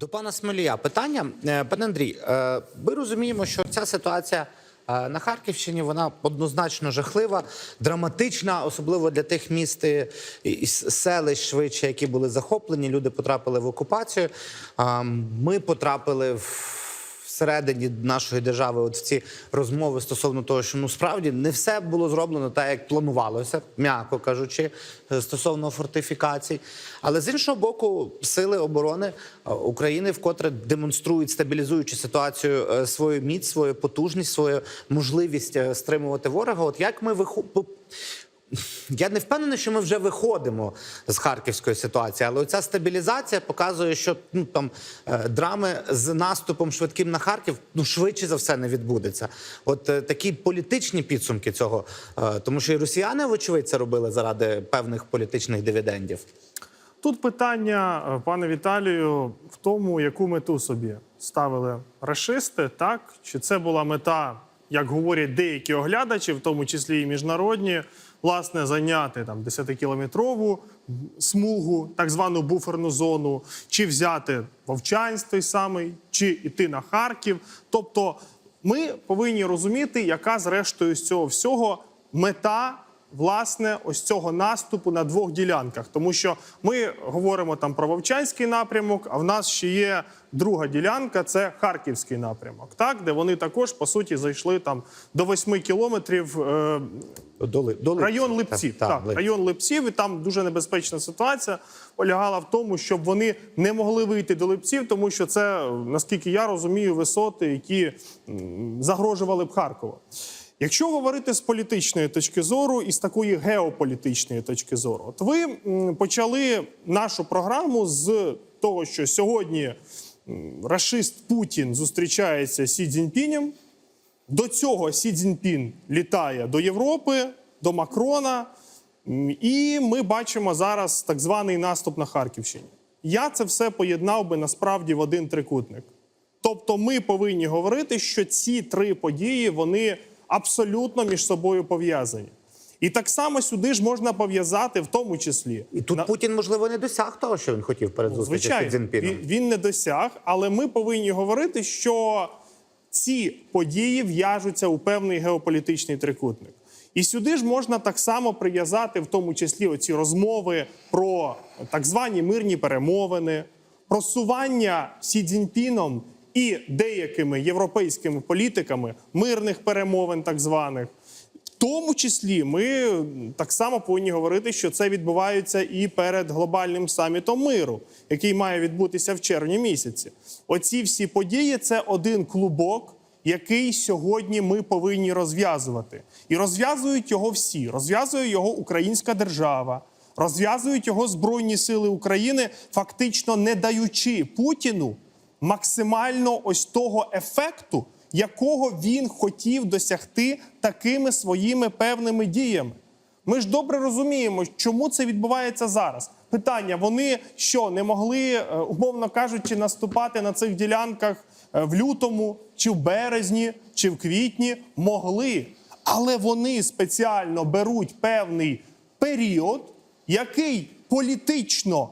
До пана Смолія питання. Е, Пане Андрій, е, ми розуміємо, що ця ситуація е, на Харківщині вона однозначно жахлива, драматична, особливо для тих міст і і селищ швидше, які були захоплені. Люди потрапили в окупацію. Ми потрапили в. Всередині нашої держави, от в ці розмови стосовно того, що ну справді не все було зроблено так, як планувалося, м'яко кажучи, е, стосовно фортифікацій. Але з іншого боку, сили оборони е, України вкотре демонструють стабілізуючи ситуацію е, свою міць, свою потужність, свою можливість стримувати ворога. От як ми виху... я не впевнений, що ми вже виходимо з харківської ситуації, але оця стабілізація показує, що ну там е, драми з наступом швидким на Харків ну швидше за все не відбудеться. От е, такі політичні підсумки цього, е, тому що і росіяни, вочевидь, це робили заради певних політичних дивідендів. Тут питання, пане Віталію, в тому, яку мету собі ставили рашисти, так? Чи це була мета, як говорять деякі оглядачі, в тому числі і міжнародні, власне, зайняти там 10-кілометрову смугу, так звану буферну зону, чи взяти Вовчанськ той самий, чи йти на Харків. Тобто ми повинні розуміти, яка зрештою з цього всього мета власне ось цього наступу на двох ділянках, тому що ми говоримо там про Вовчанський напрямок, а в нас ще є друга ділянка це Харківський напрямок, так де вони також по суті зайшли там до 8 кілометрів. Е, Доли, доли Район Липців, так, Липців. район Липців, і там дуже небезпечна ситуація полягала в тому, щоб вони не могли вийти до Липців, тому що це, наскільки я розумію, висоти, які загрожували б Харкову. Якщо говорити з політичної точки зору і з такої геополітичної точки зору, от ви почали нашу програму з того, що сьогодні м, рашист Путін зустрічається з Сі Цзіньпінем, до цього Сі Цзіньпін літає до Європи, до Макрона, і ми бачимо зараз так званий наступ на Харківщині. Я це все поєднав би насправді в один трикутник. Тобто, ми повинні говорити, що ці три події вони абсолютно між собою пов'язані. І так само сюди ж можна пов'язати, в тому числі І тут Путін, можливо, не досяг того, що він хотів перед з Сі Звичайно, він, він не досяг, але ми повинні говорити, що ці події в'яжуться у певний геополітичний трикутник. І сюди ж можна так само прив'язати, в тому числі, оці розмови про так звані мирні перемовини, просування Сі Цзіньпіном і деякими європейськими політиками мирних перемовин, так званих. В тому числі ми так само повинні говорити, що це відбувається і перед глобальним самітом миру, який має відбутися в червні місяці. Оці всі події це один клубок, який сьогодні ми повинні розв'язувати. І розв'язують його всі. Розв'язує його українська держава, розв'язують його Збройні Сили України, фактично не даючи Путіну максимально ось того ефекту, якого він хотів досягти такими своїми певними діями. Ми ж добре розуміємо, чому це відбувається зараз. Питання: вони що не могли, е, умовно кажучи, наступати на цих ділянках е, в лютому, чи в березні, чи в квітні? Могли. Але вони спеціально беруть певний період, який політично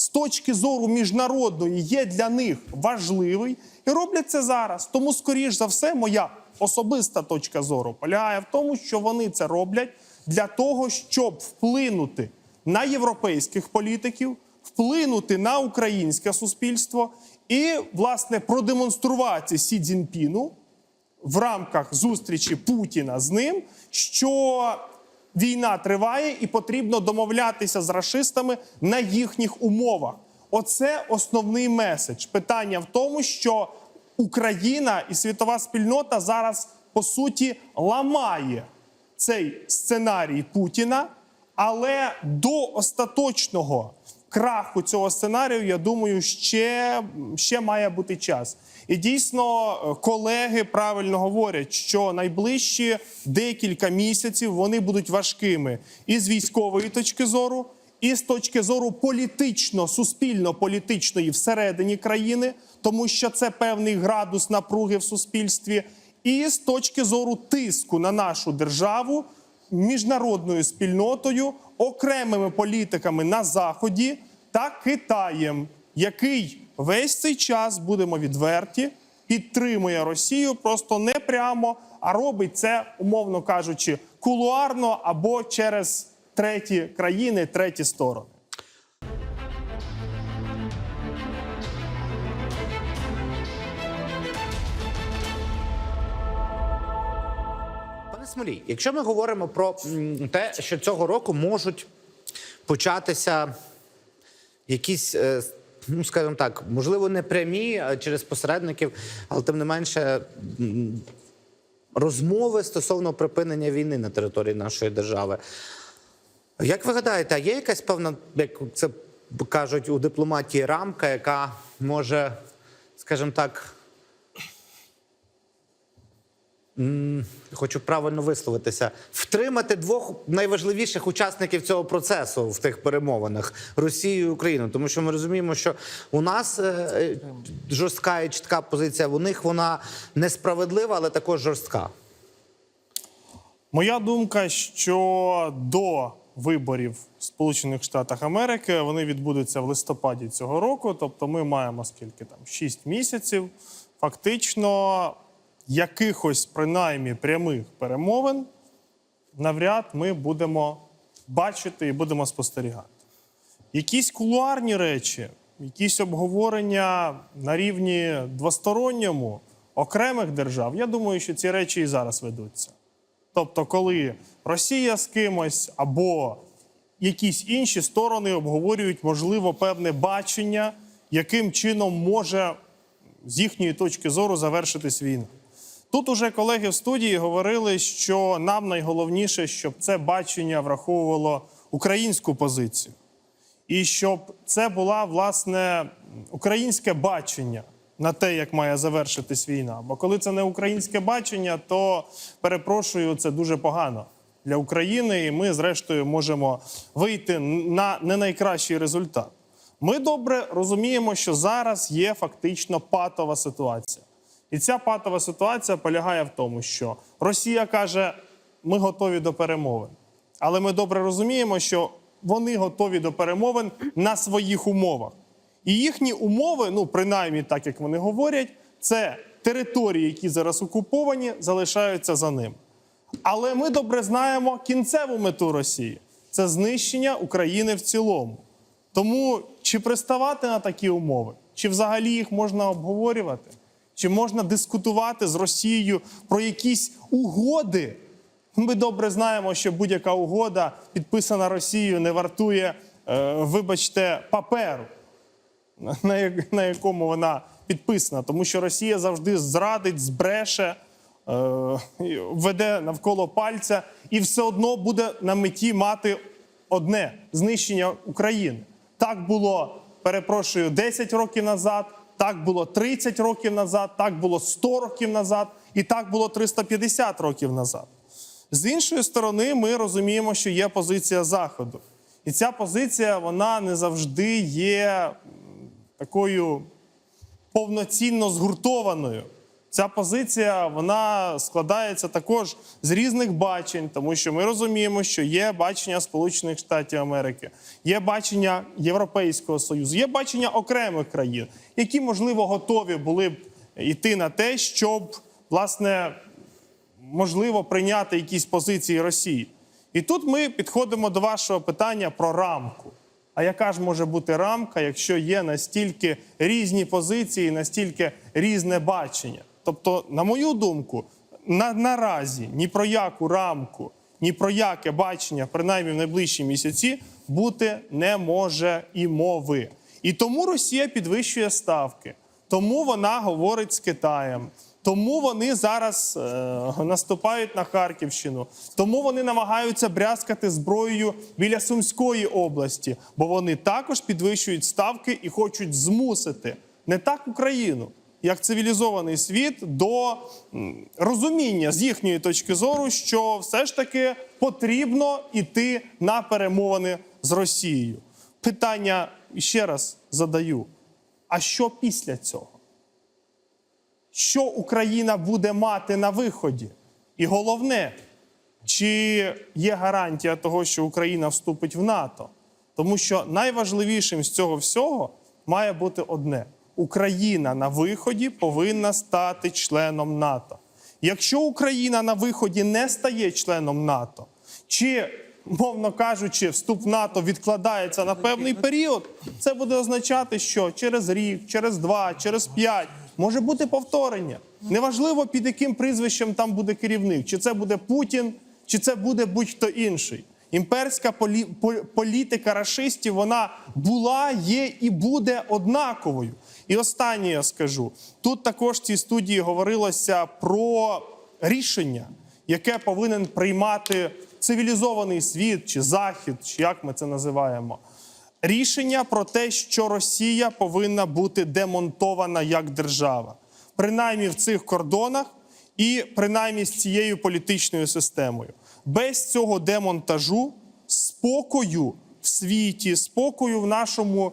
з точки зору міжнародної є для них важливий і роблять це зараз. Тому, скоріш за все, моя особиста точка зору полягає в тому, що вони це роблять для того, щоб вплинути на європейських політиків, вплинути на українське суспільство і, власне, продемонструвати Сі Цзіньпіну в рамках зустрічі Путіна з ним, що війна триває і потрібно домовлятися з расистами на їхніх умовах. Оце основний меседж. Питання в тому, що Україна і світова спільнота зараз по суті ламає цей сценарій Путіна, але до остаточного краху цього сценарію, я думаю, ще, ще має бути час. І дійсно, е, колеги правильно говорять, що найближчі декілька місяців вони будуть важкими і з військової точки зору, і з точки зору політично, суспільно-політичної всередині країни, тому що це певний градус напруги в суспільстві, і з точки зору тиску на нашу державу міжнародною спільнотою, окремими політиками на заході та Китаєм, який весь цей час будемо відверті, підтримує Росію просто не прямо, а робить це, умовно кажучи, кулуарно або через треті країни, треті сторони. Смолій, якщо ми говоримо про те, що цього року можуть початися якісь, е, ну скажімо так, можливо, не прямі а через посередників, але тим не менше розмови стосовно припинення війни на території нашої держави. Як ви гадаєте, є якась певна, як це кажуть у дипломатії, рамка, яка може, скажімо так, хочу правильно висловитися, втримати двох найважливіших учасників цього процесу в тих перемовинах Росію і Україну. Тому що ми розуміємо, що у нас е, е, жорстка і чітка позиція, у них вона несправедлива, але також жорстка. Моя думка, що до виборів в Сполучених Штатах Америки вони відбудуться в листопаді цього року. Тобто, ми маємо скільки там 6 місяців. Фактично, якихось принаймні прямих перемовин навряд ми будемо бачити і будемо спостерігати. Якісь кулуарні речі, якісь обговорення на рівні двосторонньому окремих держав, я думаю, що ці речі і зараз ведуться. Тобто, коли Росія з кимось або якісь інші сторони обговорюють, можливо, певне бачення, яким чином може з їхньої точки зору завершитись війна. Тут уже колеги в студії говорили, що нам найголовніше, щоб це бачення враховувало українську позицію, і щоб це була власне українське бачення на те, як має завершитись війна. Бо коли це не українське бачення, то перепрошую, це дуже погано для України, і ми, зрештою, можемо вийти на не найкращий результат. Ми добре розуміємо, що зараз є фактично патова ситуація. І ця патова ситуація полягає в тому, що Росія каже, ми готові до перемовин. Але ми добре розуміємо, що вони готові до перемовин на своїх умовах. І їхні умови, ну принаймні так як вони говорять, це території, які зараз окуповані, залишаються за ним. Але ми добре знаємо кінцеву мету Росії це знищення України в цілому. Тому чи приставати на такі умови, чи взагалі їх можна обговорювати, чи можна дискутувати з Росією про якісь угоди? Ми добре знаємо, що будь-яка угода, підписана Росією, не вартує, е, вибачте, паперу, на, якому вона підписана, тому що Росія завжди зрадить, збреше, е, веде навколо пальця і все одно буде на меті мати одне знищення України. Так було, перепрошую, 10 років назад, так було 30 років назад, так було 100 років назад, і так було 350 років назад. З іншої сторони, ми розуміємо, що є позиція Заходу. І ця позиція вона не завжди є такою повноцінно згуртованою. Ця позиція вона складається також з різних бачень, тому що ми розуміємо, що є бачення Сполучених Штатів Америки, є бачення Європейського Союзу, є бачення окремих країн, які можливо готові були б йти на те, щоб власне можливо прийняти якісь позиції Росії. І тут ми підходимо до вашого питання про рамку. А яка ж може бути рамка, якщо є настільки різні позиції, настільки різне бачення? Тобто, на мою думку, на, наразі ні про яку рамку, ні про яке бачення, принаймні в найближчі місяці, бути не може і мови. І тому Росія підвищує ставки, тому вона говорить з Китаєм. Тому вони зараз е, наступають на Харківщину, тому вони намагаються брязкати зброєю біля Сумської області, бо вони також підвищують ставки і хочуть змусити не так Україну, як цивілізований світ, до розуміння з їхньої точки зору, що все ж таки потрібно йти на перемовини з Росією. Питання ще раз задаю: а що після цього? що Україна буде мати на виході. І головне, чи є гарантія того, що Україна вступить в НАТО? Тому що найважливішим з цього всього має бути одне: Україна на виході повинна стати членом НАТО. Якщо Україна на виході не стає членом НАТО, чи, мовно кажучи, вступ в НАТО відкладається на певний період, це буде означати, що через рік, через два, через п'ять може бути повторення. Неважливо, під яким прізвищем там буде керівник, чи це буде Путін, чи це буде будь-хто інший. Імперська полі- по- політика рашистів вона була, є і буде однаковою. І останнє я скажу: тут також в цій студії говорилося про рішення, яке повинен приймати цивілізований світ чи захід, чи як ми це називаємо. Рішення про те, що Росія повинна бути демонтована як держава, принаймні в цих кордонах і принаймні з цією політичною системою. Без цього демонтажу спокою в світі, спокою в нашому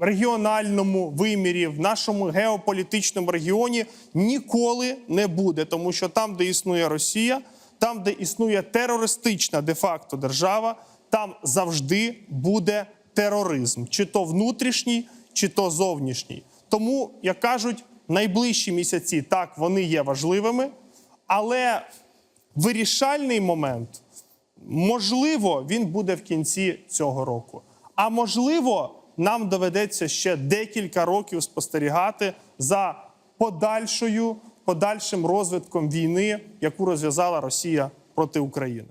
регіональному вимірі, в нашому геополітичному регіоні ніколи не буде, тому що там, де існує Росія, там, де існує терористична де-факто держава, там завжди буде тероризм, чи то внутрішній, чи то зовнішній. Тому, як кажуть, найближчі місяці так вони є важливими, але вирішальний момент, можливо, він буде в кінці цього року. А можливо, нам доведеться ще декілька років спостерігати за подальшою, подальшим розвитком війни, яку розв'язала Росія проти України.